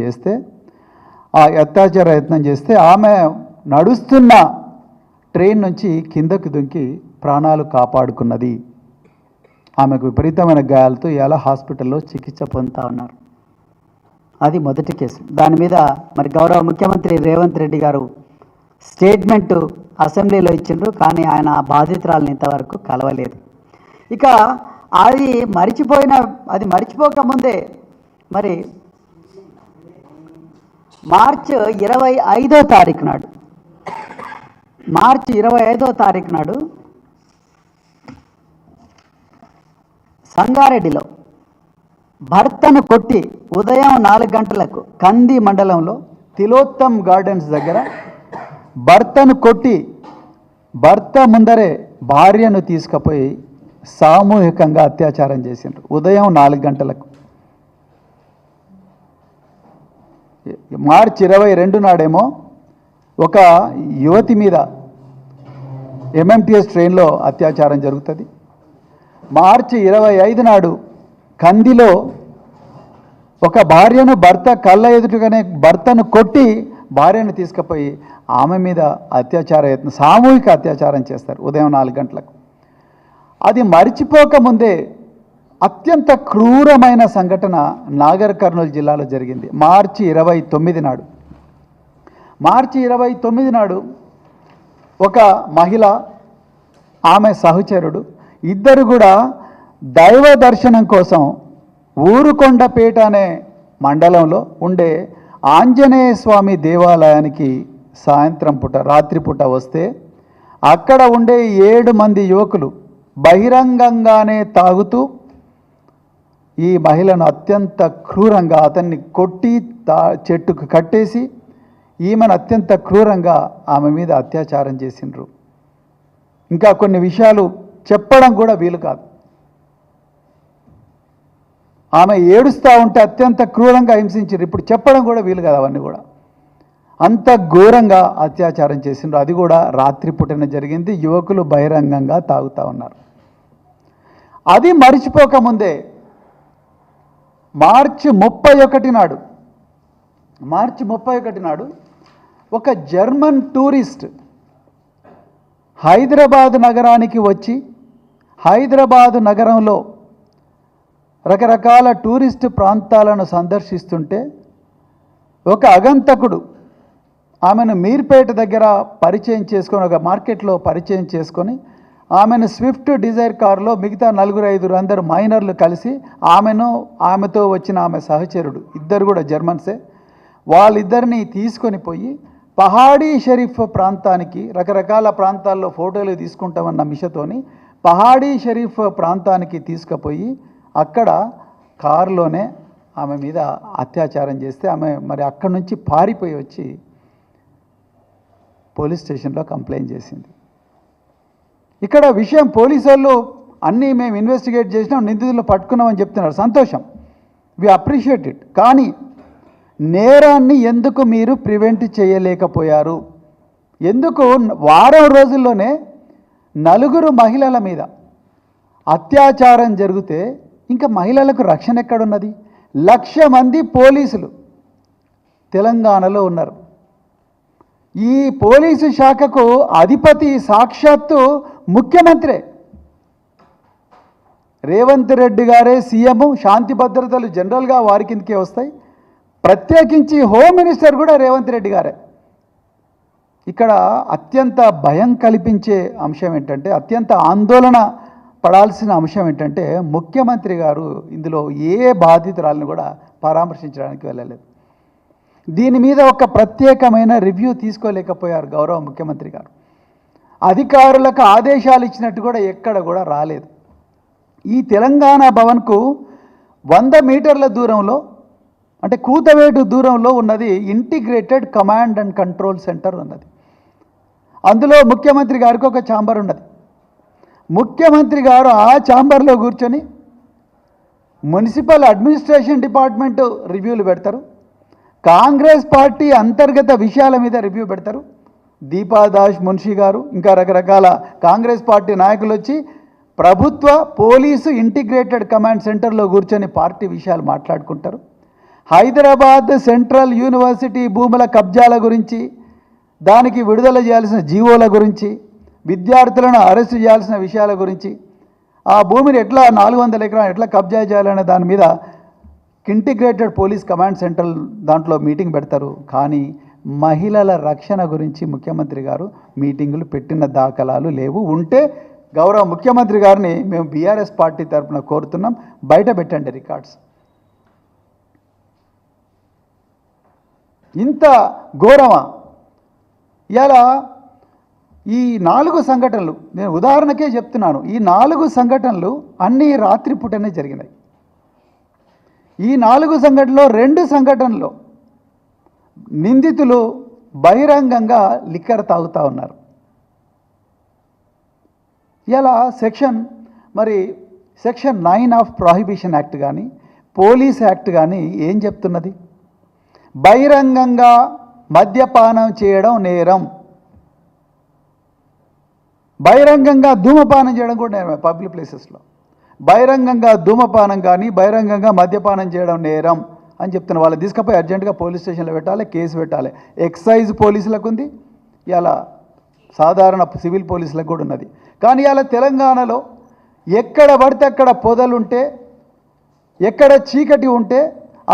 చేస్తే ఆ అత్యాచార యత్నం చేస్తే ఆమె నడుస్తున్న ట్రైన్ నుంచి కిందకు దుంకి ప్రాణాలు కాపాడుకున్నది. ఆమెకు విపరీతమైన గాయాలతో ఇలా హాస్పిటల్లో చికిత్స పొందుతా ఉన్నారు. అది మొదటి కేసు. దాని మీద మరి గౌరవ ముఖ్యమంత్రి రేవంత్ రెడ్డి గారు స్టేట్మెంట్ అసెంబ్లీలో ఇచ్చిండ్రు కానీ ఆయన బాధితురాలను ఇంతవరకు కలవలేదు. ఇక అది మరిచిపోయిన అది మరిచిపోకముందే మరి మార్చ్ ఇరవై ఐదో తారీఖు నాడు. మార్చి ఇరవై ఐదో తారీఖు నాడు సంగారెడ్డిలో భర్తను కొట్టి ఉదయం నాలుగు గంటలకు కంది మండలంలో తిలోత్తమ్ గార్డెన్స్ దగ్గర భర్తను కొట్టి భర్త ముందరే భార్యను తీసుకుపోయి సామూహికంగా అత్యాచారం చేసిండ్రు. ఉదయం నాలుగు గంటలకు. మార్చి ఇరవై రెండు నాడేమో ఒక యువతి మీద ఎంఎంటీఎస్ ట్రైన్లో అత్యాచారం జరుగుతుంది. మార్చి ఇరవై ఐదు నాడు కందిలో ఒక భార్యను భర్త కళ్ళ ఎదుటగానే భర్తను కొట్టి భార్యను తీసుకుపోయి ఆమె మీద అత్యాచార యత్నం సామూహిక అత్యాచారం చేస్తారు ఉదయం నాలుగు గంటలకు. అది మరిచిపోకముందే అత్యంత క్రూరమైన సంఘటన నాగర్ కర్నూలు జిల్లాలో జరిగింది. మార్చి ఇరవై తొమ్మిది నాడు. మార్చి ఇరవై తొమ్మిది నాడు ఒక మహిళ ఆమె సహచరుడు ఇద్దరు కూడా దైవ దర్శనం కోసం ఊరుకొండపేట అనే మండలంలో ఉండే ఆంజనేయ స్వామి దేవాలయానికి సాయంత్రం పూట రాత్రిపూట వస్తే అక్కడ ఉండే ఏడు మంది యువకులు బహిరంగంగానే తాగుతూ ఈ మహిళను అత్యంత క్రూరంగా అతన్ని కొట్టి తా చెట్టుకు కట్టేసి ఈమెను అత్యంత క్రూరంగా ఆమె మీద అత్యాచారం చేసిండ్రు. ఇంకా కొన్ని విషయాలు చెప్పడం కూడా వీలు కాదు. ఆమె ఏడుస్తూ ఉంటే అత్యంత క్రూరంగా హింసించారు ఇప్పుడు చెప్పడం కూడా వీలు కాదు అవన్నీ కూడా. అంత ఘోరంగా అత్యాచారం చేసిండ్రు. అది కూడా రాత్రి పుట్టిన జరిగింది. యువకులు బహిరంగంగా తాగుతూ ఉన్నారు. అది మరిచిపోకముందే మార్చి ముప్పై ఒకటి నాడు మార్చి ముప్పై ఒకటి నాడు ఒక జర్మన్ టూరిస్ట్ హైదరాబాద్ నగరానికి వచ్చి హైదరాబాద్ నగరంలో రకరకాల టూరిస్ట్ ప్రాంతాలను సందర్శిస్తుంటే ఒక అగంతకుడు ఆమెను మీర్పేట దగ్గర పరిచయం చేసుకొని ఒక మార్కెట్లో పరిచయం చేసుకొని ఆమెను స్విఫ్ట్ డిజైర్ కారులో మిగతా నలుగురు ఐదురు అందరు మైనర్లు కలిసి ఆమెను ఆమెతో వచ్చిన ఆమె సహచరుడు ఇద్దరు కూడా జర్మన్సే. వాళ్ళిద్దరిని తీసుకొని పోయి పహాడీ షరీఫ్ ప్రాంతానికి రకరకాల ప్రాంతాల్లో ఫోటోలు తీసుకుంటామన్న మిషతోని పహాడీ షరీఫ్ ప్రాంతానికి తీసుకుపోయి అక్కడ కారులోనే ఆమె మీద అత్యాచారం చేస్తే ఆమె మరి అక్కడి నుంచి పారిపోయి వచ్చి పోలీస్ స్టేషన్లో కంప్లైంట్ చేసింది. ఇక్కడ విషయం పోలీసు వాళ్ళు అన్నీ మేము ఇన్వెస్టిగేట్ చేసినాం నిందితులు పట్టుకున్నామని చెప్తున్నారు. సంతోషం. వి అప్రిషియేట్ ఇట్ కానీ నేరాన్ని ఎందుకు మీరు ప్రివెంట్ చేయలేకపోయారు? ఎందుకు వారం రోజుల్లోనే నలుగురు మహిళల మీద అత్యాచారం జరిగితే ఇంకా మహిళలకు రక్షణ ఎక్కడున్నది? లక్ష మంది పోలీసులు తెలంగాణలో ఉన్నారు. ఈ పోలీసు శాఖకు అధిపతి సాక్షాత్తు ముఖ్యమంత్రి. రేవంత్ రెడ్డి గారే సీఎం శాంతి భద్రతలు జనరల్గా వారి కిందకే వస్తాయి. ప్రత్యేకించి హోమ్ మినిస్టర్ కూడా రేవంత్ రెడ్డి గారే. ఇక్కడ అత్యంత భయం కల్పించే అంశం ఏంటంటే అత్యంత ఆందోళన పడాల్సిన అంశం ఏంటంటే ముఖ్యమంత్రి గారు ఇందులో ఏ బాధితురాలను కూడా పరామర్శించడానికి వెళ్ళలేదు. దీని మీద ఒక ప్రత్యేకమైన రివ్యూ తీసుకోలేకపోయారు గౌరవ ముఖ్యమంత్రి గారు. అధికారులకు ఆదేశాలు ఇచ్చినట్టు కూడా ఎక్కడ కూడా రాలేదు. ఈ తెలంగాణ భవన్కు వంద మీటర్ల దూరంలో అంటే కూతవేటు దూరంలో ఉన్నది integrated command and control centre ఉన్నది. అందులో ముఖ్యమంత్రి గారికి ఒక ఛాంబర్ ఉన్నది. ముఖ్యమంత్రి గారు ఆ ఛాంబర్లో కూర్చొని మున్సిపల్ అడ్మినిస్ట్రేషన్ డిపార్ట్మెంట్ రివ్యూలు పెడతారు. కాంగ్రెస్ పార్టీ అంతర్గత విషయాల మీద రివ్యూ పెడతారు. దీపాదాష్ మున్షి గారు ఇంకా రకరకాల కాంగ్రెస్ పార్టీ నాయకులు వచ్చి ప్రభుత్వ పోలీసు ఇంటిగ్రేటెడ్ కమాండ్ సెంటర్లో కూర్చొని పార్టీ విషయాలు మాట్లాడుకుంటారు. హైదరాబాద్ సెంట్రల్ యూనివర్సిటీ భూముల కబ్జాల గురించి దానికి విడుదల చేయాల్సిన జీవోల గురించి విద్యార్థులను అరెస్టు చేయాల్సిన విషయాల గురించి ఆ భూమిని ఎట్లా నాలుగు వందల ఎకరాలు ఎట్లా కబ్జా చేయాలనే దాని మీద ఇంటిగ్రేటెడ్ పోలీస్ కమాండ్ సెంటర్ దాంట్లో మీటింగ్ పెడతారు. కానీ మహిళల రక్షణ గురించి ముఖ్యమంత్రి గారు మీటింగులు పెట్టిన దాఖలాలు లేవు. ఉంటే గౌరవ ముఖ్యమంత్రి గారిని మేము బీఆర్ఎస్ పార్టీ తరఫున కోరుతున్నాం. బయట పెట్టండి రికార్డ్స్. ఇంత ఘోరమా? ఇలా ఈ నాలుగు సంఘటనలు నేను ఉదాహరణకే చెప్తున్నాను. ఈ నాలుగు సంఘటనలు అన్నీ రాత్రిపూటనే జరిగినాయి. ఈ నాలుగు సంఘటనలో రెండు సంఘటనలో నిందితులు బహిరంగంగా లిక్కర్ తాగుతూ ఉన్నారు. ఇలా సెక్షన్ మరి section nine of prohibition act కానీ పోలీస్ యాక్ట్ కానీ ఏం చెప్తున్నది? బహిరంగంగా మద్యపానం చేయడం నేరం. బహిరంగంగా ధూమపానం చేయడం కూడా నేరమే పబ్లిక్ ప్లేసెస్లో. బహిరంగంగా ధూమపానం కానీ బహిరంగంగా మద్యపానం చేయడం నేరం. అని చెప్తున్న. వాళ్ళు తీసుకపోయి అర్జెంటుగా పోలీస్ స్టేషన్లో పెట్టాలి కేసు పెట్టాలి. ఎక్సైజ్ పోలీసులకు ఉంది ఇలా సాధారణ సివిల్ పోలీసులకు కూడా ఉన్నది. కానీ ఇలా తెలంగాణలో ఎక్కడ పడితే అక్కడ పొదలుంటే ఎక్కడ చీకటి ఉంటే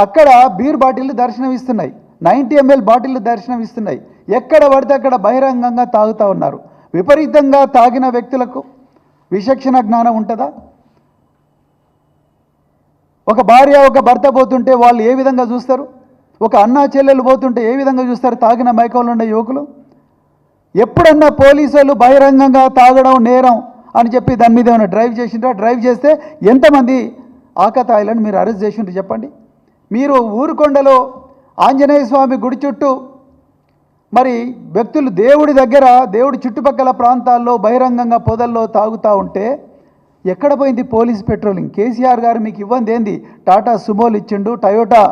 అక్కడ బీర్ బాటిళ్ళు దర్శనం ఇస్తున్నాయి నైంటీ ఎంఎల్ బాటిళ్ళు దర్శనం ఇస్తున్నాయి ఎక్కడ పడితే అక్కడ బహిరంగంగా తాగుతూ ఉన్నారు. విపరీతంగా తాగిన వ్యక్తులకు విచక్షణ జ్ఞానం ఉంటుందా? ఒక భార్య ఒక భర్త పోతుంటే వాళ్ళు ఏ విధంగా చూస్తారు? ఒక అన్నా చెల్లెలు పోతుంటే ఏ విధంగా చూస్తారు? తాగిన మైకంలో ఉండే యువకులు? ఎప్పుడన్నా పోలీసులు బహిరంగంగా తాగడం నేరం అని చెప్పి దాని మీద ఏమైనా డ్రైవ్ చేసిండ్రా? డ్రైవ్ చేస్తే ఎంతమంది ఆకతాయిలను మీరు అరెస్ట్ చేసిండ్రు చెప్పండి. మీరు ఊరుకొండలో ఆంజనేయ స్వామి గుడి చుట్టూ మరి వ్యక్తులు దేవుడి దగ్గర దేవుడి చుట్టుపక్కల ప్రాంతాల్లో బహిరంగంగా పొదల్లో తాగుతూ ఉంటే ఎక్కడ పోయింది పోలీస్ పెట్రోలింగ్? కేసీఆర్ గారు మీకు ఇవ్వంది ఏంది? టాటా సుమోలు ఇచ్చిండు టయోటా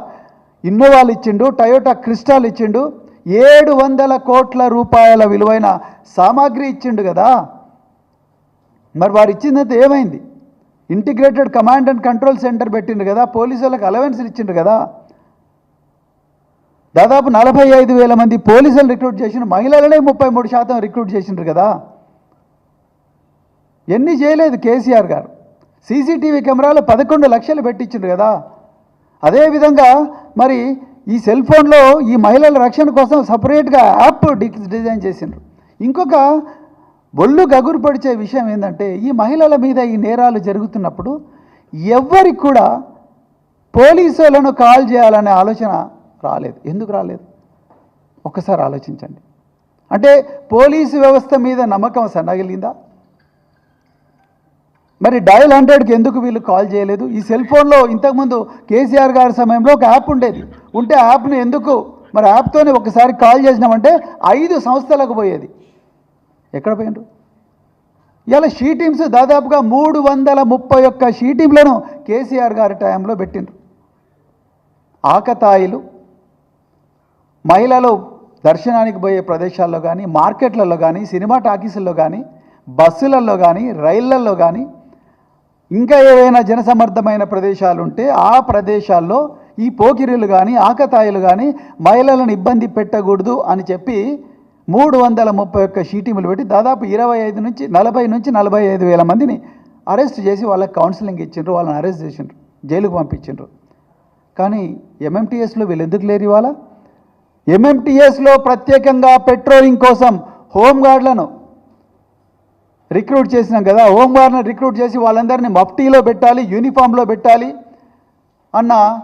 ఇన్నోవాలు ఇచ్చిండు టయోటా క్రిస్టాల్ ఇచ్చిండు. ఏడు వందల కోట్ల రూపాయల విలువైన సామాగ్రి ఇచ్చిండు కదా. మరి వారు ఇచ్చిందంతా ఏమైంది? Integrated command and control centre పెట్టిండు కదా పోలీసు వాళ్ళకి అలవెన్స్లు ఇచ్చిండ్రు కదా. దాదాపు నలభై ఐదు వేల మంది పోలీసులు రిక్రూట్ చేసిన మహిళలనే ముప్పై మూడు శాతం రిక్రూట్ చేసిండ్రు కదా. ఎన్ని చేయలేదు కేసీఆర్ గారు. సీసీటీవీ కెమెరాలు పదకొండు లక్షలు పెట్టించిండ్రు కదా. అదేవిధంగా మరి ఈ సెల్ ఫోన్లో ఈ మహిళల రక్షణ కోసం సపరేట్గా యాప్ డిజైన్ చేసిండ్రు. ఇంకొక ఒళ్ళు గగురు పడిచే విషయం ఏంటంటే ఈ మహిళల మీద ఈ నేరాలు జరుగుతున్నప్పుడు ఎవ్వరికి కూడా పోలీసులను కాల్ చేయాలనే ఆలోచన రాలేదు. ఎందుకు రాలేదు? ఒక్కసారి ఆలోచించండి. అంటే పోలీసు వ్యవస్థ మీద నమ్మకం సన్నగిలిందా? మరి డయల్ హండ్రెడ్కి ఎందుకు వీళ్ళు కాల్ చేయలేదు? ఈ సెల్ ఫోన్లో ఇంతకుముందు కేసీఆర్ గారి సమయంలో ఒక యాప్ ఉండేది. ఉంటే యాప్ని యాప్ను ఎందుకు? మరి యాప్తోనే ఒకసారి కాల్ చేసినామంటే ఐదు సంస్థలకు పోయేది. ఎక్కడ పోయిండ్రు? ఇలా షీ టీమ్స్ దాదాపుగా మూడు వందల ముప్పై ఒక్క షీ టీంలను కేసీఆర్ గారి టైంలో పెట్టిండ్రు. ఆకతాయిలు మహిళలు దర్శనానికి పోయే ప్రదేశాల్లో కానీ మార్కెట్లలో కానీ సినిమా టాకీసుల్లో కానీ బస్సులలో కానీ రైళ్ళలో కానీ ఇంకా ఏవైనా జనసమర్థమైన ప్రదేశాలు ఉంటే ఆ ప్రదేశాల్లో ఈ పోకిరీలు కానీ ఆకతాయిలు కానీ మహిళలను ఇబ్బంది పెట్టకూడదు అని చెప్పి మూడు వందల ముప్పై ఒక్క షీటీములు పెట్టి దాదాపు ఇరవై ఐదు నుంచి నలభై నుంచి నలభై ఐదు వేల మందిని అరెస్ట్ చేసి వాళ్ళకి కౌన్సిలింగ్ ఇచ్చిండ్రు వాళ్ళని అరెస్ట్ చేసిండ్రు జైలుకు పంపించిండ్రు. కానీ ఎంఎంటీఎస్లో వీళ్ళు ఎందుకు లేరు ఇవాళ? ఎంఎంటీఎస్లో ప్రత్యేకంగా పెట్రోలింగ్ కోసం హోంగార్డులను రిక్రూట్ చేసినాం కదా హోంగార్డ్ని రిక్రూట్ చేసి వాళ్ళందరినీ మఫ్టీలో పెట్టాలి యూనిఫామ్లో పెట్టాలి అన్న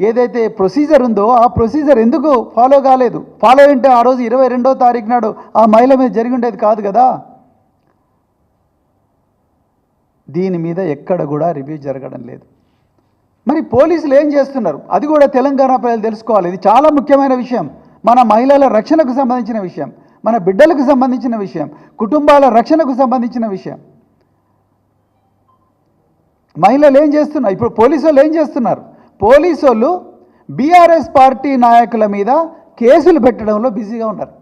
ఏదైతే ప్రొసీజర్ ఉందో ఆ ప్రొసీజర్ ఎందుకు ఫాలో కాలేదు? ఫాలో అంటే ఆ రోజు ఇరవై రెండో తారీఖు నాడు ఆ మహిళ మీద జరిగి ఉండేది కాదు కదా. దీని మీద ఎక్కడ కూడా రివ్యూ జరగడం లేదు. మరి పోలీసులు ఏం చేస్తున్నారు? అది కూడా తెలంగాణ ప్రజలు తెలుసుకోవాలి. ఇది చాలా ముఖ్యమైన విషయం. మన మహిళల రక్షణకు సంబంధించిన విషయం. మన బిడ్డలకు సంబంధించిన విషయం కుటుంబాల రక్షణకు సంబంధించిన విషయం. మహిళలు ఏం చేస్తున్నారు? ఇప్పుడు పోలీసు వాళ్ళు ఏం చేస్తున్నారు? పోలీసు వాళ్ళు బీఆర్ఎస్ పార్టీ నాయకుల మీద కేసులు పెట్టడంలో బిజీగా ఉన్నారు.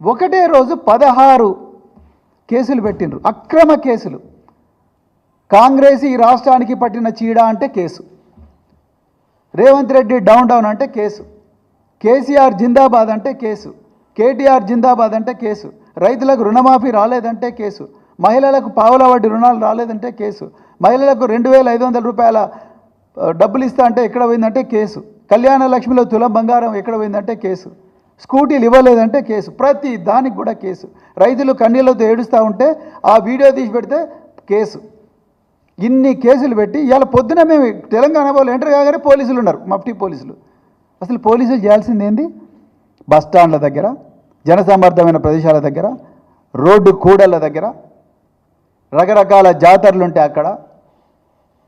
ఒకటే రోజు పదహారు కేసులు పెట్టిండ్రు. అక్రమ కేసులు. కాంగ్రెస్ ఈ రాష్ట్రానికి పట్టిన చీడ అంటే case. Revanth Reddy down down అంటే కేసు. కేసీఆర్ జిందాబాద్ అంటే కేసు. కేటీఆర్ జిందాబాద్ అంటే కేసు. రైతులకు రుణమాఫీ రాలేదంటే కేసు. మహిళలకు పావుల వడ్డీ రుణాలు రాలేదంటే కేసు. మహిళలకు రెండు వేల ఐదు వందల రూపాయల డబ్బులు ఇస్తా అంటే ఎక్కడ పోయిందంటే కేసు. కళ్యాణ లక్ష్మిలో తులం బంగారం ఎక్కడ పోయిందంటే కేసు. స్కూటీలు ఇవ్వలేదంటే కేసు. ప్రతి దానికి కూడా కేసు. రైతులు కన్నీళ్ళతో ఏడుస్తూ ఉంటే ఆ వీడియో తీసి పెడితే కేసు. ఇన్ని కేసులు పెట్టి ఇవాళ పొద్దున మేము తెలంగాణ వాళ్ళు ఎంటర్ కాగానే పోలీసులు ఉన్నారు. మఫ్టీ పోలీసులు. అసలు పోలీసులు చేయాల్సింది ఏంది? బస్ స్టాండ్ల దగ్గర జనసమర్థమైన ప్రదేశాల దగ్గర రోడ్డు కూడళ్ళ దగ్గర రకరకాల జాతరలు ఉంటాయి అక్కడ.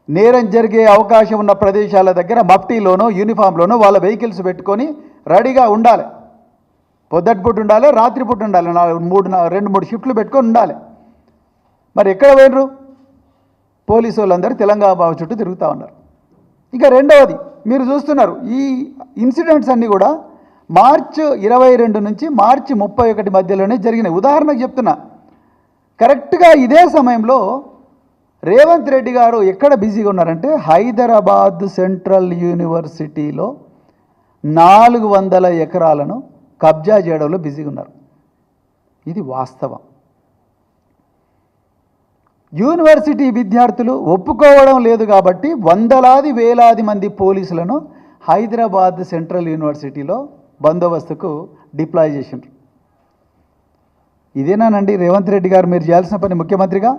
నేరం జరిగే అవకాశం ఉన్న ప్రదేశాల దగ్గర మఫ్టీలోనో యూనిఫామ్లోనో వాళ్ళ వెహికల్స్ పెట్టుకొని రెడీగా ఉండాలి. పొద్దుటిపూట ఉండాలి రాత్రిపూట ఉండాలి నాలుగు మూడు రెండు మూడు షిఫ్ట్లు పెట్టుకొని ఉండాలి. మరి ఎక్కడ పోయినరు? పోలీసు వాళ్ళందరూ తెలంగాణ చుట్టూ తిరుగుతూ ఉన్నారు. ఇంకా రెండవది మీరు చూస్తున్నారు ఈ ఇన్సిడెంట్స్ అన్నీ కూడా మార్చ్ ఇరవై రెండు నుంచి మార్చి ముప్పై ఒకటి మధ్యలోనే జరిగినాయి. ఉదాహరణకు చెప్తున్నా. కరెక్ట్గా ఇదే సమయంలో రేవంత్ రెడ్డి గారు ఎక్కడ బిజీగా ఉన్నారంటే హైదరాబాద్ సెంట్రల్ యూనివర్సిటీలో నాలుగు వందల ఎకరాలను కబ్జా చేయడంలో బిజీగా ఉన్నారు. ఇది వాస్తవం. యూనివర్సిటీ విద్యార్థులు ఒప్పుకోవడం లేదు కాబట్టి వందలాది వేలాది మంది పోలీసులను హైదరాబాద్ సెంట్రల్ యూనివర్సిటీలో బందోబస్తుకు డిప్లాయ్ చేసిండ్రు. ఇదేనానండి రేవంత్ రెడ్డి గారు మీరు చేయాల్సిన పని ముఖ్యమంత్రిగా?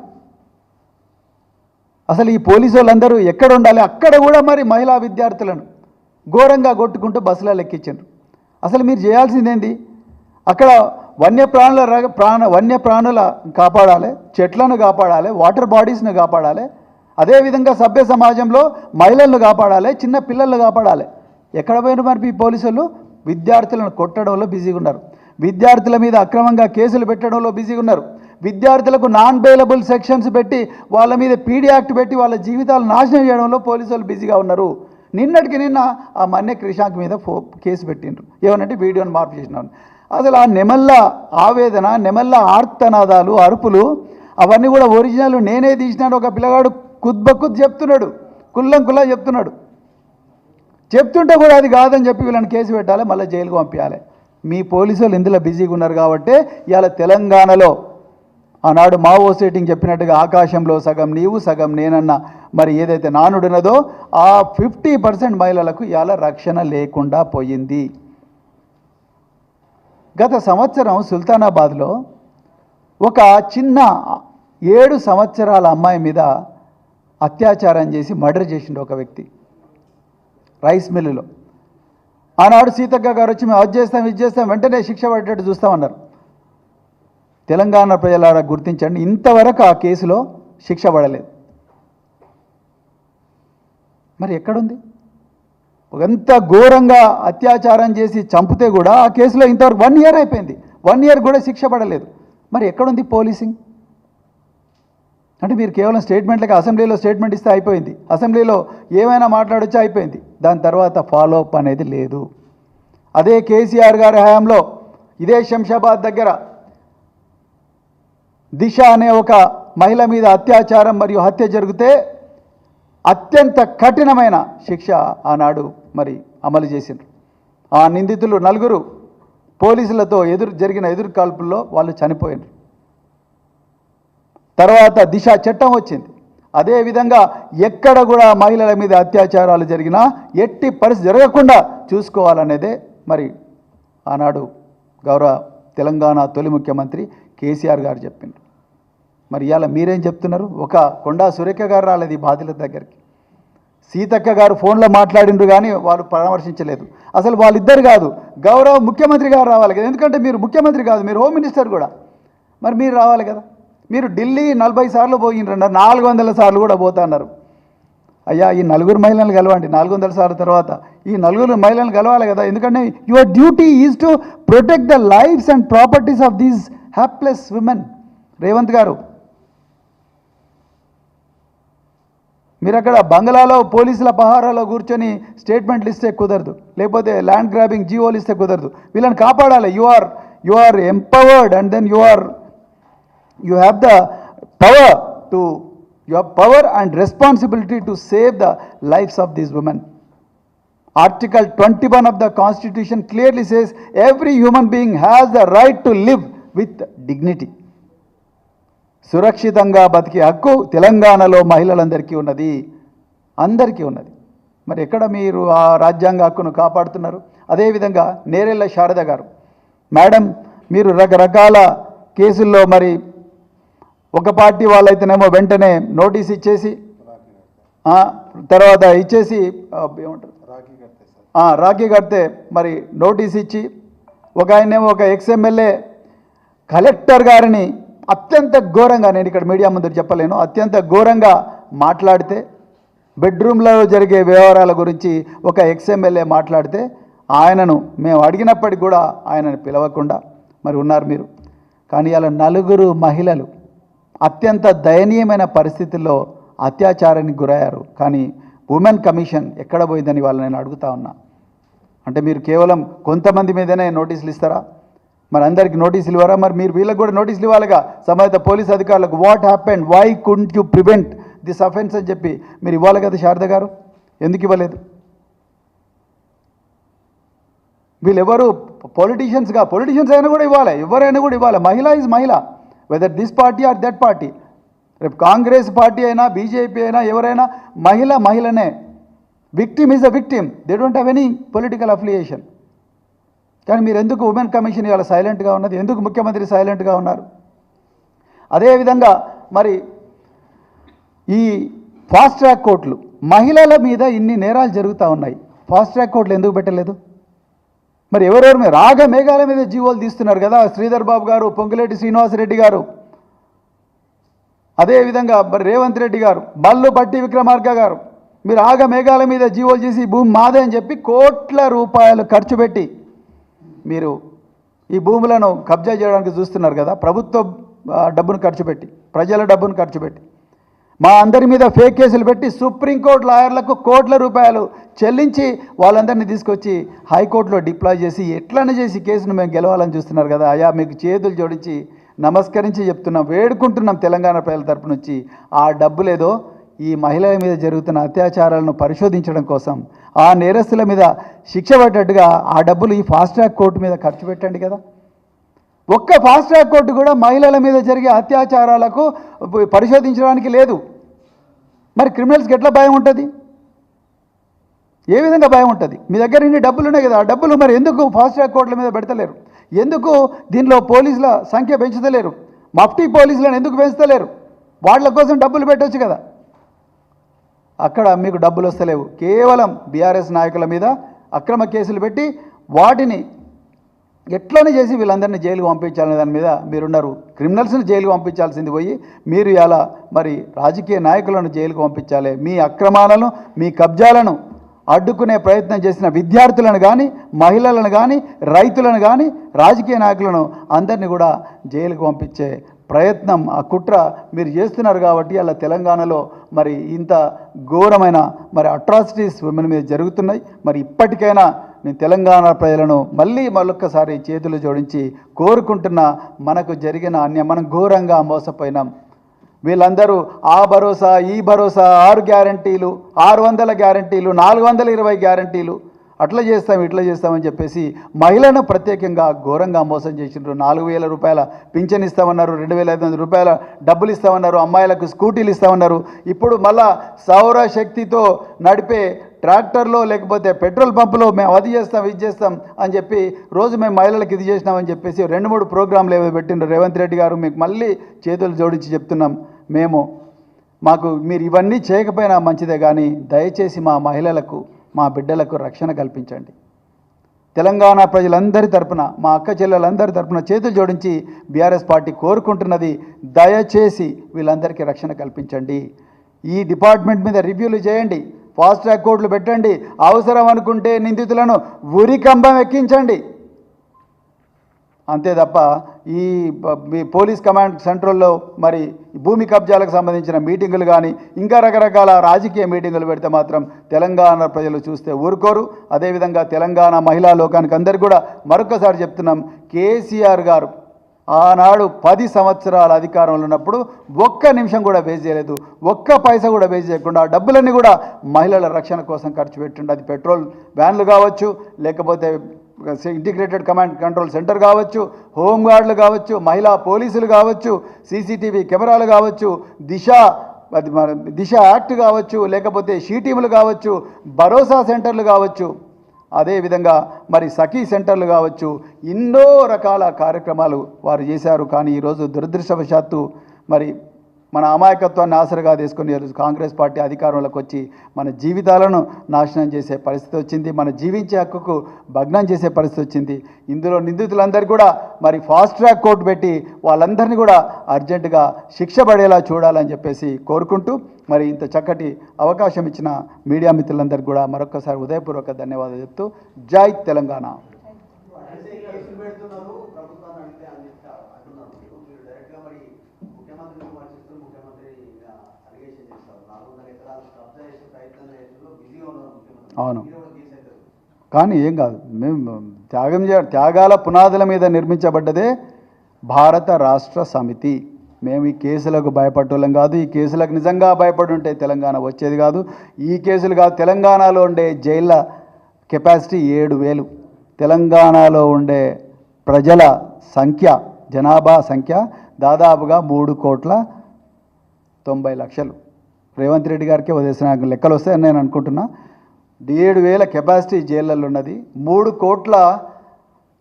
అసలు ఈ పోలీసు వాళ్ళందరూ ఎక్కడ ఉండాలి అక్కడ కూడా మరి మహిళా విద్యార్థులను ఘోరంగా కొట్టుకుంటూ బస్సులో ఎక్కించారు అసలు మీరు చేయాల్సిందేంటి? అక్కడ వన్యప్రాణుల ప్రాణ వన్యప్రాణుల కాపాడాలి చెట్లను కాపాడాలి వాటర్ బాడీస్ను కాపాడాలి అదేవిధంగా సభ్య సమాజంలో మహిళలను కాపాడాలి చిన్న పిల్లలను కాపాడాలి. ఎక్కడ పోయిన మరి ఈ పోలీసులు విద్యార్థులను కొట్టడంలో బిజీగా ఉన్నారు విద్యార్థుల మీద అక్రమంగా కేసులు పెట్టడంలో బిజీగా ఉన్నారు విద్యార్థులకు నాన్ బెయిలబుల్ సెక్షన్స్ పెట్టి వాళ్ళ మీద పీడీ యాక్ట్ పెట్టి వాళ్ళ జీవితాలు నాశనం చేయడంలో పోలీసులు బిజీగా ఉన్నారు. నిన్నటికి నిన్న ఆ మన్య క్రిషాంక్ మీద ఫో కేసు పెట్టిండ్రు. ఏమనంటే వీడియోని మార్పు చేసినాను అసలు ఆ నెమల్ల ఆవేదన నెమల్ల ఆర్తనాదాలు అరుపులు అవన్నీ కూడా ఒరిజినల్ నేనే తీసినాను ఒక పిల్లగాడు కుద్బకుద్ చెప్తున్నాడు. కుల్లం కుల్లా చెప్తున్నాడు. చెప్తుంటే కూడా అది కాదని చెప్పి వీళ్ళని కేసు పెట్టాలి మళ్ళీ జైలుకు పంపించాలి మీ పోలీసులు ఇందులో బిజీగా ఉన్నారు కాబట్టి ఇవాళ తెలంగాణలో ఆనాడు మావో సీటింగ్ చెప్పినట్టుగా ఆకాశంలో సగం నీవు సగం నేనన్న మరి ఏదైతే నానుడున్నదో ఆ ఫిఫ్టీ పర్సెంట్ మహిళలకు ఇవాళ రక్షణ లేకుండా పోయింది. గత సంవత్సరం సుల్తానాబాద్లో ఒక చిన్న ఏడు సంవత్సరాల అమ్మాయి మీద అత్యాచారం చేసి మర్డర్ చేసిండు ఒక వ్యక్తి. రైస్ మిల్లులో. ఆనాడు సీతక్క గారు వచ్చి మేము అది చేస్తాం ఇది చేస్తాం వెంటనే శిక్ష పడేటట్టు చూస్తామన్నారు. తెలంగాణ ప్రజలారా గుర్తించండి ఇంతవరకు ఆ కేసులో శిక్ష పడలేదు. మరి ఎక్కడుంది? ఎంత ఘోరంగా అత్యాచారం చేసి చంపితే కూడా ఆ కేసులో ఇంతవరకు వన్ ఇయర్ అయిపోయింది. వన్ ఇయర్ కూడా శిక్ష పడలేదు. మరి ఎక్కడుంది పోలీసింగ్? అంటే మీరు కేవలం స్టేట్మెంట్లకి అసెంబ్లీలో స్టేట్మెంట్ ఇస్తే అయిపోయింది. అసెంబ్లీలో ఏమైనా మాట్లాడొచ్చా అయిపోయింది. దాని తర్వాత ఫాలో అప్ అనేది లేదు. అదే కేసీఆర్ గారి హయాంలో ఇదే శంషాబాద్ దగ్గర దిశ అనే ఒక మహిళ మీద అత్యాచారం మరియు హత్య జరిగితే అత్యంత కఠినమైన శిక్ష ఆనాడు మరి అమలు చేసిండ్రు. ఆ నిందితులు నలుగురు పోలీసులతో ఎదురు జరిగిన ఎదురు కాల్పుల్లో వాళ్ళు చనిపోయినారు తర్వాత దిశ చట్టం వచ్చింది. అదేవిధంగా ఎక్కడ కూడా మహిళల మీద అత్యాచారాలు జరిగినా ఎట్టి పరిస్థితి జరగకుండా చూసుకోవాలనేదే మరి ఆనాడు గౌరవ తెలంగాణ తొలి ముఖ్యమంత్రి కేసీఆర్ గారు చెప్పిండ్రు మరి ఇవాళ మీరేం చెప్తున్నారు? ఒక కొండా సురేఖ గారు రాలేదు ఈ బాధితుల దగ్గరికి. సీతక్క గారు ఫోన్లో మాట్లాడిండ్రు కానీ వాళ్ళు పరామర్శించలేదు. అసలు వాళ్ళిద్దరు కాదు గౌరవ ముఖ్యమంత్రి గారు రావాలి కదా. ఎందుకంటే మీరు ముఖ్యమంత్రి కాదు మీరు హోమ్ మినిస్టర్ కూడా. మరి మీరు రావాలి కదా. మీరు ఢిల్లీ నలభై సార్లు పోయిండ్రన్నారు నాలుగు వందల సార్లు కూడా పోతున్నారు. అయ్యా ఈ నలుగురు మహిళలను కలవండి. నాలుగు వందల సార్లు తర్వాత ఈ నలుగురు మహిళలను కలవాలి కదా. ఎందుకంటే your duty is to protect the lives and properties of these hapless women Revanth గారు మీరు అక్కడ బంగ్లాలో పోలీసుల పహారాలో కూర్చొని స్టేట్మెంట్లు ఇస్తే కుదరదు. లేకపోతే ల్యాండ్ గ్రాబింగ్ జీవోలు ఇస్తే కుదరదు. వీళ్ళని కాపాడాలి. You are you are empowered and then you are you have the power to you have power and responsibility to save the lives of these women article twenty one of the constitution clearly says every human being has the right to live with dignity సురక్షితంగా బతికే హక్కు తెలంగాణలో మహిళలందరికీ ఉన్నది. అందరికీ ఉన్నది. మరి ఎక్కడ మీరు ఆ రాజ్యాంగ హక్కును కాపాడుతున్నారు? అదేవిధంగా నేరెళ్ళ శారద గారు మేడం మీరు రకరకాల కేసుల్లో మరి ఒక పార్టీ వాళ్ళైతేనేమో వెంటనే నోటీస్ ఇచ్చేసి తర్వాత ఇచ్చేసి ఏమంటారు? రాఖీ కడితే మరి నోటీస్ ఇచ్చి ఒక ఆయనేమో ఒక ఎక్స్ఎమ్మెల్యే కలెక్టర్ గారిని అత్యంత ఘోరంగా నేను ఇక్కడ మీడియా ముందు చెప్పలేను అత్యంత ఘోరంగా మాట్లాడితే బెడ్రూమ్లో జరిగే వ్యవహారాల గురించి ఒక ఎక్స్ఎమ్మెల్యే మాట్లాడితే ఆయనను మేము అడిగినప్పటికి కూడా ఆయనను పిలవకుండా మరి ఉన్నారు మీరు. కానీ అలా నలుగురు మహిళలు అత్యంత దయనీయమైన పరిస్థితుల్లో అత్యాచారానికి గురయ్యారు. కానీ ఉమెన్ కమిషన్ ఎక్కడ పోయిందని వాళ్ళు నేను అడుగుతా ఉన్నా. అంటే మీరు కేవలం కొంతమంది మీదనే నోటీసులు ఇస్తారా? మరి అందరికి నోటీసులు ఇవ్వరా? మరి మీరు వీళ్ళకి కూడా నోటీసులు ఇవ్వాలిగా. సంబంధిత పోలీస్ అధికారులకు what happened why can't you prevent this offence అని చెప్పి మీరు ఇవ్వాలి కదా శారద గారు? ఎందుకు ఇవ్వలేదు? వీళ్ళెవరు? పొలిటీషియన్స్గా పొలిటీషియన్స్ అయినా కూడా ఇవ్వాలి. ఎవరైనా కూడా ఇవ్వాలి. మహిళ ఇస్ మహిళ. Whether this party or that party రేపు కాంగ్రెస్ పార్టీ అయినా బీజేపీ అయినా ఎవరైనా మహిళ మహిళనే victim is a victim they don't have any political affiliation కానీ మీరు ఎందుకు ఉమెన్ కమిషన్ ఇవాళ సైలెంట్గా ఉన్నది? ఎందుకు ముఖ్యమంత్రి సైలెంట్గా ఉన్నారు? అదేవిధంగా మరి ఈ ఫాస్ట్ ట్రాక్ కోర్టులు మహిళల మీద ఇన్ని నేరాలు జరుగుతూ ఉన్నాయి. ఫాస్ట్ ట్రాక్ కోర్టులు ఎందుకు పెట్టలేదు? మరి ఎవరెవరు మీద? రాగ మేఘాల మీద జీవోలు తీస్తున్నారు కదా శ్రీధర్ బాబు గారు పొంగులేటి శ్రీనివాసరెడ్డి గారు. అదేవిధంగా మరి రేవంత్ రెడ్డి గారు బల్లు బట్టి విక్రమార్క గారు. మీరు ఆగ మేఘాల మీద జీవోలు చేసి భూమి మాదే అని చెప్పి కోట్ల రూపాయలు ఖర్చు పెట్టి మీరు ఈ భూములను కబ్జా చేయడానికి చూస్తున్నారు కదా ప్రభుత్వ డబ్బును ఖర్చు పెట్టి ప్రజల డబ్బును ఖర్చు పెట్టి. మా అందరి మీద ఫేక్ కేసులు పెట్టి సుప్రీంకోర్టు లాయర్లకు కోట్ల రూపాయలు చెల్లించి వాళ్ళందరినీ తీసుకొచ్చి హైకోర్టులో డిప్లాయ్ చేసి ఎట్లనే చేసి కేసును మేము గెలవాలని చూస్తున్నారు కదా అయా మీకు చేతులు జోడించి నమస్కరించి చెప్తున్నాం వేడుకుంటున్నాం తెలంగాణ ప్రజల తరపు నుంచి. ఆ డబ్బులేదో ఈ మహిళల మీద జరుగుతున్న అత్యాచారాలను పరిశోధించడం కోసం ఆ నేరస్తుల మీద శిక్ష పడ్డట్టుగా ఆ డబ్బులు ఈ ఫాస్ట్ ట్రాక్ కోర్టు మీద ఖర్చు పెట్టండి కదా. ఒక్క ఫాస్ట్ ట్రాక్ కోర్టు కూడా మహిళల మీద జరిగే అత్యాచారాలకు పరిశోధించడానికి లేదు. మరి క్రిమినల్స్కి ఎట్లా భయం ఉంటుంది? ఏ విధంగా భయం ఉంటుంది? మీ దగ్గర ఇన్ని డబ్బులు ఉన్నాయి కదా ఆ డబ్బులు మరి ఎందుకు ఫాస్ట్ ట్రాక్ కోర్టుల మీద పెడతలేరు? ఎందుకు దీనిలో పోలీసుల సంఖ్య పెంచుతలేరు? మఫ్టీ పోలీసులను ఎందుకు పెంచుతలేరు? వాళ్ళ కోసం డబ్బులు పెట్టవచ్చు కదా. అక్కడ మీకు డబ్బులు వస్తలేవు. కేవలం బీఆర్ఎస్ నాయకుల మీద అక్రమ కేసులు పెట్టి వాటిని ఎట్లనే చేసి వీళ్ళందరినీ జైలుకు పంపించాలనే దాని మీద మీరున్నారు. క్రిమినల్స్ని జైలుకు పంపించాల్సింది పోయి మీరు ఇలా మరి రాజకీయ నాయకులను జైలుకు పంపించాలి. మీ అక్రమాలను మీ కబ్జాలను అడ్డుకునే ప్రయత్నం చేసిన విద్యార్థులను కానీ మహిళలను కానీ రైతులను కానీ రాజకీయ నాయకులను అందరినీ కూడా జైలుకు పంపించే ప్రయత్నం ఆ కుట్ర మీరు చేస్తున్నారు కాబట్టి అలా తెలంగాణలో మరి ఇంత ఘోరమైన మరి అట్రాసిటీస్ విమెన్ మీద జరుగుతున్నాయి. మరి ఇప్పటికైనా నేను తెలంగాణ ప్రజలను మళ్ళీ మరొక్కసారి చేతులు జోడించి కోరుకుంటున్న మనకు జరిగిన అన్యాయం మనం ఘోరంగా మోసపోయినాం. వీళ్ళందరూ ఆ భరోసా ఈ భరోసా ఆరు గ్యారంటీలు ఆరు వందల గ్యారంటీలు నాలుగు వందల ఇరవై గ్యారంటీలు అట్లా చేస్తాం ఇట్లా చేస్తామని చెప్పేసి మహిళను ప్రత్యేకంగా ఘోరంగా మోసం చేసిండ్రు. నాలుగు వేల రూపాయల పింఛన్ ఇస్తామన్నారు రెండు వేల ఐదు వందల రూపాయల డబ్బులు ఇస్తామన్నారు అమ్మాయిలకు స్కూటీలు ఇస్తామన్నారు. ఇప్పుడు మళ్ళా సౌర శక్తితో నడిపే ట్రాక్టర్లో లేకపోతే పెట్రోల్ పంపులో మేము అది చేస్తాం ఇది చేస్తాం అని చెప్పి రోజు మేము మహిళలకు ఇది చేసినామని చెప్పేసి రెండు మూడు ప్రోగ్రాంలు ఏవో పెట్టిండ్రు. రేవంత్ రెడ్డి గారు మీకు మళ్ళీ చేతులు జోడించి చెప్తున్నాం. మేము మాకు మీరు ఇవన్నీ చేయకపోయినా మంచిదే కానీ దయచేసి మా మహిళలకు మా బిడ్డలకు రక్షణ కల్పించండి. తెలంగాణ ప్రజలందరి తరపున మా అక్క చెల్లెలందరి తరపున చేతులు జోడించి బీఆర్ఎస్ పార్టీ కోరుకుంటున్నది దయచేసి వీళ్ళందరికీ రక్షణ కల్పించండి. ఈ డిపార్ట్మెంట్ మీద రివ్యూలు చేయండి. ఫాస్ట్ ట్రాక్ కోర్టులు పెట్టండి. అవసరం అనుకుంటే నిందితులను ఉరికంబం ఎక్కించండి. అంతే తప్ప ఈ పోలీస్ కమాండ్ సెంట్రల్లో మరి భూమి కబ్జాలకు సంబంధించిన మీటింగులు కానీ ఇంకా రకరకాల రాజకీయ మీటింగులు పెడితే మాత్రం తెలంగాణ ప్రజలు చూస్తే ఊరుకోరు. అదేవిధంగా తెలంగాణ మహిళా లోకానికి అందరికీ కూడా మరొకసారి చెప్తున్నాం. కేసీఆర్ గారు ఆనాడు పది సంవత్సరాల అధికారంలో ఉన్నప్పుడు ఒక్క నిమిషం కూడా వేస్ట్ చేయలేదు. ఒక్క పైసా కూడా వేస్ట్ చేయకుండా ఆ డబ్బులన్నీ కూడా మహిళల రక్షణ కోసం ఖర్చు పెట్టండి. అది పెట్రోల్ వ్యాన్లు కావచ్చు లేకపోతే ఇంటిగ్రేటెడ్ కమాండ్ కంట్రోల్ సెంటర్ కావచ్చు హోంగార్డులు కావచ్చు మహిళా పోలీసులు కావచ్చు సీసీటీవీ కెమెరాలు కావచ్చు దిశ అది మన దిశ యాక్ట్ కావచ్చు లేకపోతే షీ టీములు కావచ్చు భరోసా సెంటర్లు కావచ్చు అదేవిధంగా మరి సఖీ సెంటర్లు కావచ్చు ఎన్నో రకాల కార్యక్రమాలు వారు చేశారు. కానీ ఈరోజు దురదృష్టవశాత్తు మరి మన అమాయకత్వాన్ని ఆసరగా తీసుకొని ఈరోజు కాంగ్రెస్ పార్టీ అధికారంలోకి వచ్చి మన జీవితాలను నాశనం చేసే పరిస్థితి వచ్చింది మన జీవించే హక్కుకు భగ్నం చేసే పరిస్థితి వచ్చింది. ఇందులో నిందితులందరూ కూడా మరి ఫాస్ట్ ట్రాక్ కోర్టు పెట్టి వాళ్ళందరినీ కూడా అర్జెంటుగా శిక్ష పడేలా చూడాలని చెప్పేసి కోరుకుంటూ మరి ఇంత చక్కటి అవకాశం ఇచ్చిన మీడియా మిత్రులందరికీ కూడా మరొకసారి ఉదయపూర్వక ధన్యవాదాలు చెప్తూ జై తెలంగాణ అంటే కేసులు పెడుతున్నారు ప్రభుత్వాన్ని అడిగితే అని చెప్తా అంటున్నారు మీరు మీరు డైరెక్ట్గా మరి ముఖ్యమంత్రిని విమర్శిస్తూ ముఖ్యమంత్రి అలిగేషన్ చేస్తారు నాలుగు వందల ఎకరాలు కబ్జా చేసే ప్రయత్నం చేయడంలో బిజీగా ఉన్నారు ముఖ్యమంత్రి అవును. కానీ ఏం కాదు. మేము త్యాగం చే త్యాగాల పునాదుల మీద నిర్మించబడ్డదే భారత రాష్ట్ర సమితి. మేము ఈ కేసులకు భయపడటోళ్ళం కాదు. ఈ కేసులకు నిజంగా భయపడి ఉంటే తెలంగాణ వచ్చేది కాదు. ఈ కేసులు కాదు. తెలంగాణలో ఉండే జైళ్ళ కెపాసిటీ ఏడు వేలు. తెలంగాణలో ఉండే ప్రజల సంఖ్య జనాభా సంఖ్య దాదాపుగా మూడు కోట్ల తొంభై లక్షలు. రేవంత్ రెడ్డి గారికి వదిలేసిన లెక్కలు వస్తాయని నేను అనుకుంటున్నా. ఏడు వేల కెపాసిటీ జైళ్ళల్లో ఉన్నది. మూడు కోట్ల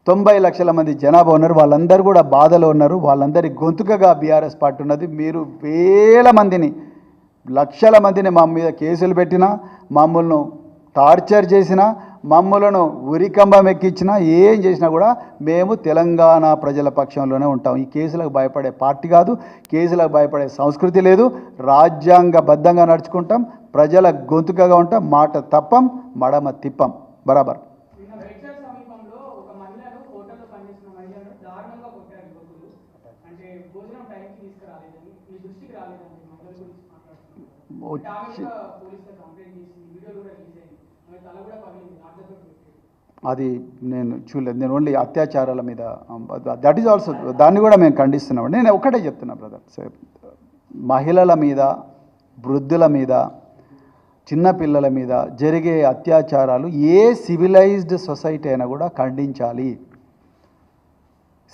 తొంభై లక్షల మంది జనాభా ఉన్నారు. వాళ్ళందరూ కూడా బాధలో ఉన్నారు. వాళ్ళందరి గొంతుకగా బీఆర్ఎస్ పార్టీ ఉన్నది. మీరు వేల మందిని లక్షల మందిని మా మీద కేసులు పెట్టినా మమ్మల్ని టార్చర్ చేసినా మమ్మలను ఉరికంబం ఎక్కించినా ఏం చేసినా కూడా మేము తెలంగాణ ప్రజల పక్షంలోనే ఉంటాం. ఈ కేసులకు భయపడే పార్టీ కాదు కేసులకు భయపడే సంస్కృతి లేదు. రాజ్యాంగబద్ధంగా నడుచుకుంటాం ప్రజల గొంతుకగా ఉంటాం మాట తప్పం మడమ తిప్పం. బరాబర్. నిన్న అది నేను చూడలేదు. నేను ఓన్లీ అత్యాచారాల మీద దట్ ఈజ్ ఆల్సో దాన్ని కూడా మేము ఖండిస్తున్నాం నేను ఒకటే చెప్తున్నా బ్రదర్ మహిళల మీద వృద్ధుల మీద చిన్నపిల్లల మీద జరిగే అత్యాచారాలు ఏ సివిలైజ్డ్ సొసైటీ అయినా కూడా ఖండించాలి.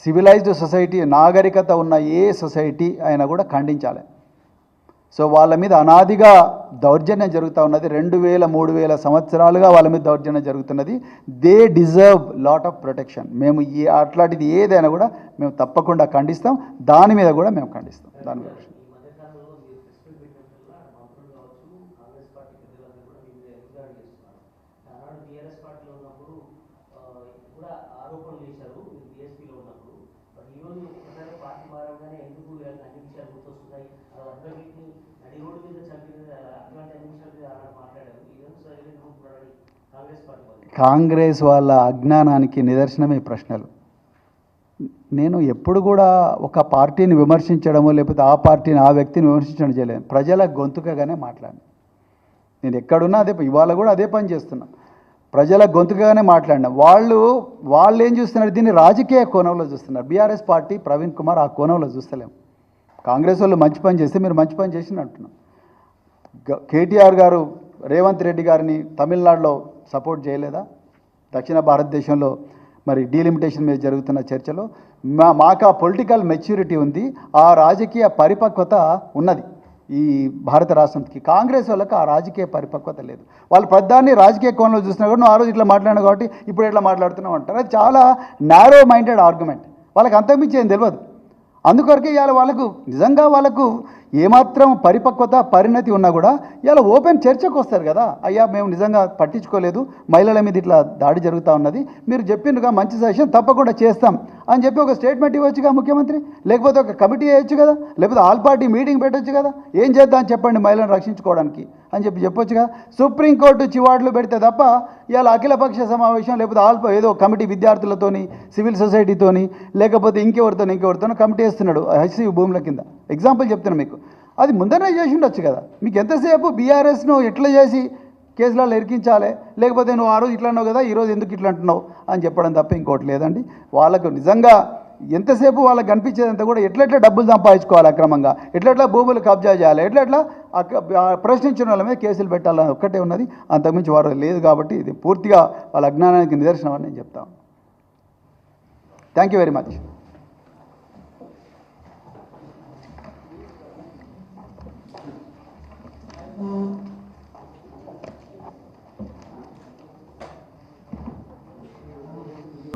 సివిలైజ్డ్ సొసైటీ నాగరికత ఉన్న ఏ సొసైటీ అయినా కూడా ఖండించాలి. సో వాళ్ళ మీద అనాదిగా దౌర్జన్యం జరుగుతూ ఉన్నది. రెండు వేల మూడు వేల సంవత్సరాలుగా వాళ్ళ మీద దౌర్జన్యం జరుగుతున్నది. They deserve lot of protection మేము ఏ అట్లాంటిది ఏదైనా కూడా మేము తప్పకుండా ఖండిస్తాం. దాని మీద కూడా మేము ఖండిస్తాం. దాని మీద ఈ మధ్యకాలంలో మీరు ప్రెస్ మీట్ పెట్టినప్పుడల్లా మంత్రులు కావచ్చు కాంగ్రెస్ పార్టీ పెద్దలందరూ కూడా మీ మీద ఎదురుదాడి చేస్తున్నారు ఆనాడు టీఆర్ఎస్ పార్టీలో ఉన్నప్పుడు ఆ, కూడా ఆరోపణలు చేశారు మీరు బీఎస్పీలో ఉన్నప్పుడు బట్ ఈరోజు ఒకసారి పార్టీ మారగానే ఎందుకు ఇలాంటి అన్ని విషయాలు గుర్తొస్తున్నాయి ఆ అర్ధవీటిని నడి రోడ్డు మీద చంపిన అట్లాంటి అన్ని విషయాలు మీద ఆనాడు మాట్లాడారు ఇదంతా సైలెంట్ అనుకుంటున్నారని కాంగ్రెస్ వాళ్ళ అజ్ఞానానికి నిదర్శనమే ప్రశ్నలు. నేను ఎప్పుడు కూడా ఒక పార్టీని విమర్శించడము లేకపోతే ఆ పార్టీని ఆ వ్యక్తిని విమర్శించడం చేయలేను. ప్రజల గొంతుకగానే మాట్లాడిన. నేను ఎక్కడున్నా అదే ఇవాళ కూడా అదే పని చేస్తున్నా. ప్రజల గొంతుకగానే మాట్లాడిన. వాళ్ళు వాళ్ళు ఏం చూస్తున్నారు? దీన్ని రాజకీయ కోణంలో చూస్తున్నారు. బీఆర్ఎస్ పార్టీ ప్రవీణ్ కుమార్ ఆ కోణంలో చూస్తలేము. కాంగ్రెస్ వాళ్ళు మంచి పని చేస్తే మీరు మంచి పని చేసిన అంటున్నాం కేటీఆర్ గారు రేవంత్ రెడ్డి గారిని తమిళనాడులో సపోర్ట్ చేయలేదా? దక్షిణ భారతదేశంలో మరి డీలిమిటేషన్ మీద జరుగుతున్న చర్చలో మా మాకు ఆ పొలిటికల్ మెచ్యూరిటీ ఉంది ఆ రాజకీయ పరిపక్వత ఉన్నది. ఈ భారత రాష్ట్రంకి కాంగ్రెస్ వాళ్ళకి ఆ రాజకీయ పరిపక్వత లేదు. వాళ్ళు ప్రధాన్ని రాజకీయ కోణంలో చూసినా కూడా నువ్వు ఆ రోజు ఇట్లా మాట్లాడినావు కాబట్టి ఇప్పుడు ఇట్లా మాట్లాడుతున్నావు అంటారు. అది చాలా నారో మైండెడ్ ఆర్గ్యుమెంట్ వాళ్ళకి అంతకుమించి ఏం తెలియదు అందుకొరకే ఇవాళ వాళ్ళకు నిజంగా వాళ్ళకు ఏమాత్రం పరిపక్వత పరిణతి ఉన్నా కూడా ఇలా ఓపెన్ చర్చకు వస్తారు కదా. అయ్యా మేము నిజంగా పట్టించుకోలేదు మహిళల మీద ఇట్లా దాడి జరుగుతూ ఉన్నది మీరు చెప్పిండుగా మంచి సజెషన్ తప్పకుండా చేస్తాం అని చెప్పి ఒక స్టేట్మెంట్ ఇవ్వచ్చుగా ముఖ్యమంత్రి? లేకపోతే ఒక కమిటీ వేయొచ్చు కదా? లేకపోతే ఆల్ పార్టీ మీటింగ్ పెట్టొచ్చు కదా? ఏం చేద్దాం చెప్పండి మహిళలను రక్షించుకోవడానికి? అని చెప్పి చెప్పొచ్చుగా. సుప్రీంకోర్టు చివాట్లు పెడితే తప్ప ఇవాళ అఖిలపక్ష సమావేశం లేకపోతే ఆల్ప ఏదో కమిటీ విద్యార్థులతోని సివిల్ సొసైటీతోని లేకపోతే ఇంకెవరితో ఇంకెవరితోనో కమిటీ వేస్తున్నాడు హెచ్సి భూముల కింద. ఎగ్జాంపుల్ చెప్తున్నాను మీకు. అది ముందరనే చేసి ఉండొచ్చు కదా. మీకు ఎంతసేపు బీఆర్ఎస్ను ఎట్లా చేసి కేసులలో ఇరికించాలి? లేకపోతే నువ్వు ఆ రోజు ఇట్లా అన్నావు కదా ఈరోజు ఎందుకు ఇట్లా అంటున్నావు అని చెప్పడం తప్ప ఇంకోటి లేదండి. వాళ్ళకు నిజంగా ఎంతసేపు వాళ్ళకి కనిపించేదంతా కూడా ఎట్లెట్లా డబ్బులు సంపాదించుకోవాలి అక్రమంగా? ఎట్లెట్లా భూములు కబ్జా చేయాలి? ఎట్లెట్లా ప్రశ్నించిన వాళ్ళ మీద కేసులు పెట్టాలని ఒక్కటే ఉన్నది. అంతకుమించి వారు లేదు కాబట్టి ఇది పూర్తిగా వాళ్ళ అజ్ఞానానికి నిదర్శనం అని నేను చెప్తాను థ్యాంక్ యూ వెరీ మచ్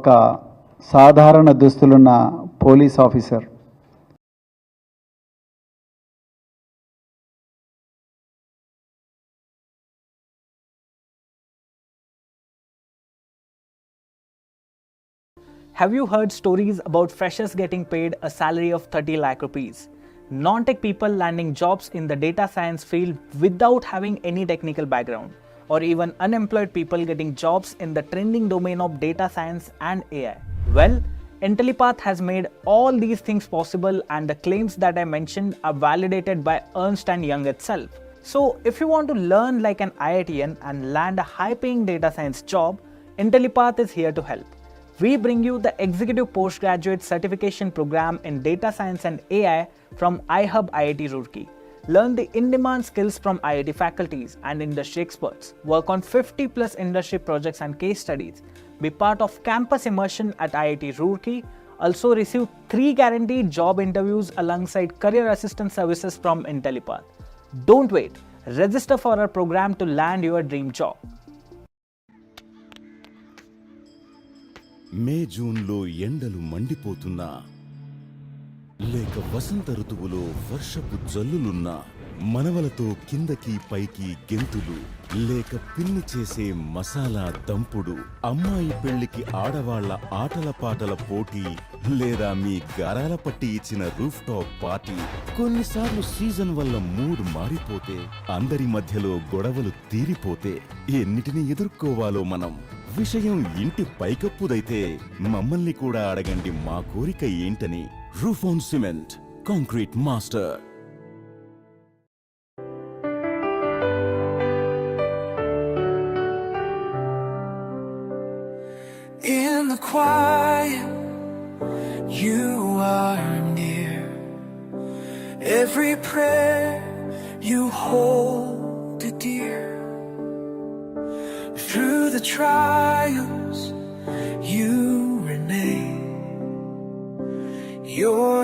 ఒక సాధారణ దుస్తులున్న police officer Have you heard stories about freshers getting paid a salary of 30 lakh rupees? Non tech people landing jobs in the data science field without having any technical background, or even unemployed people getting jobs in the trending domain of data science and AI? Well, IntelliPath has made all these things possible, and the claims that I mentioned are validated by Ernst Young itself. So, if you want to learn like an IITian and land a high paying data science job, IntelliPath is here to help. We bring you the Executive Postgraduate Certification Program in Data Science and AI from iHub IIT Roorkee. Learn the in demand skills from IIT faculties and industry experts. Work on 50 plus industry projects and case studies. Be part of campus immersion at IIT Roorkee. Also, receive three guaranteed job interviews alongside career assistance services from IntelliPath. Don't wait. Register for our program to land your dream job. May జూన్లో ఎండలు మండిపోతున్నా లేక వసంత ఋతువులో వర్షపు జల్లులున్నా మనవలతో కిందకి పైకి గెంతులు లేక పిన్ని చేసే మసాలా దంపుడు అమ్మాయి పెళ్ళికి ఆడవాళ్ళ ఆటల పాటల పోటీ లేదా మీ గారాల పట్టి ఇచ్చిన రూఫ్ టాప్ పార్టీ కొన్నిసార్లు సీజన్ వల్ల మూడ్ మారిపోతే అందరి మధ్యలో గొడవలు తీరిపోతే ఎన్నిటిని ఎదుర్కోవాలో మనం? విషయం ఇంటి పైకప్పుదైతే మమ్మల్ని కూడా అడగండి మా కోరిక ఏంటని roof cement concrete master. Quiet, you are near. Every prayer you hold dear. Through the trials, you remain. Your